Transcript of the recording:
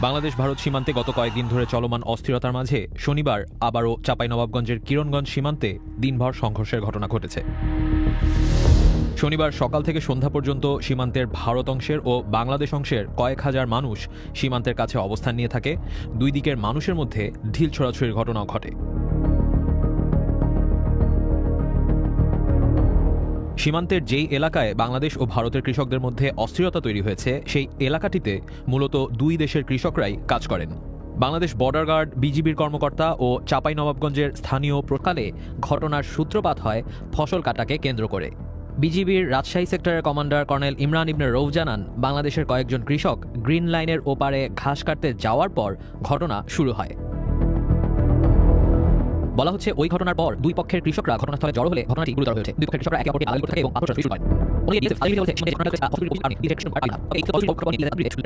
বাংলাদেশ ভারত সীমান্তে গত কয়েকদিন ধরে চলমান অস্থিরতার মাঝে শনিবার আবারও চাঁপাইনবাবগঞ্জের কিরণগঞ্জ সীমান্তে দিনভর সংঘর্ষের ঘটনা ঘটেছে। শনিবার সকাল থেকে সন্ধ্যা পর্যন্ত সীমান্তের ভারত অংশের ও বাংলাদেশ অংশের কয়েক হাজার মানুষ সীমান্তের কাছে অবস্থান নিয়ে থাকে। দুই দিকের মানুষের মধ্যে ঢিল ছোড়াছুড়ির ঘটনাও ঘটে। সীমান্তের যেই এলাকায় বাংলাদেশ ও ভারতের কৃষকদের মধ্যে অস্থিরতা তৈরি হয়েছে, সেই এলাকাটিতে মূলত দুই দেশের কৃষকরাই কাজ করেন। বাংলাদেশ বর্ডার গার্ড, বিজিবির কর্মকর্তা ও নবাবগঞ্জের স্থানীয় প্রকালে ঘটনার সূত্রপাত হয় ফসল কাটাকে কেন্দ্র করে। বিজিবির রাজশাহী সেক্টরের কমান্ডার কর্নেল ইমরান ইবনে রৌফ জানান, বাংলাদেশের কয়েকজন কৃষক গ্রিন লাইনের ওপারে ঘাস কাটতে যাওয়ার পর ঘটনা শুরু হয়। বলা হচ্ছে ওই ঘটনার পর দুই পক্ষের কৃষকরা ঘটনাস্থলে জড়ো হলে ঘটনাটি গুরুতর হয়েছে। দুই পক্ষের কৃষকরা একে অপরকে আলাদা করতে থাকে এবং আত্মসাত শুরু হয় উনি BSF আলিমি বলছে সীমান্তে ঘটনা ঘটেছে অসুবিধা কারণে ডিরেকশন পার্টি এই তো নিয়ে তাদের ডিরেকশন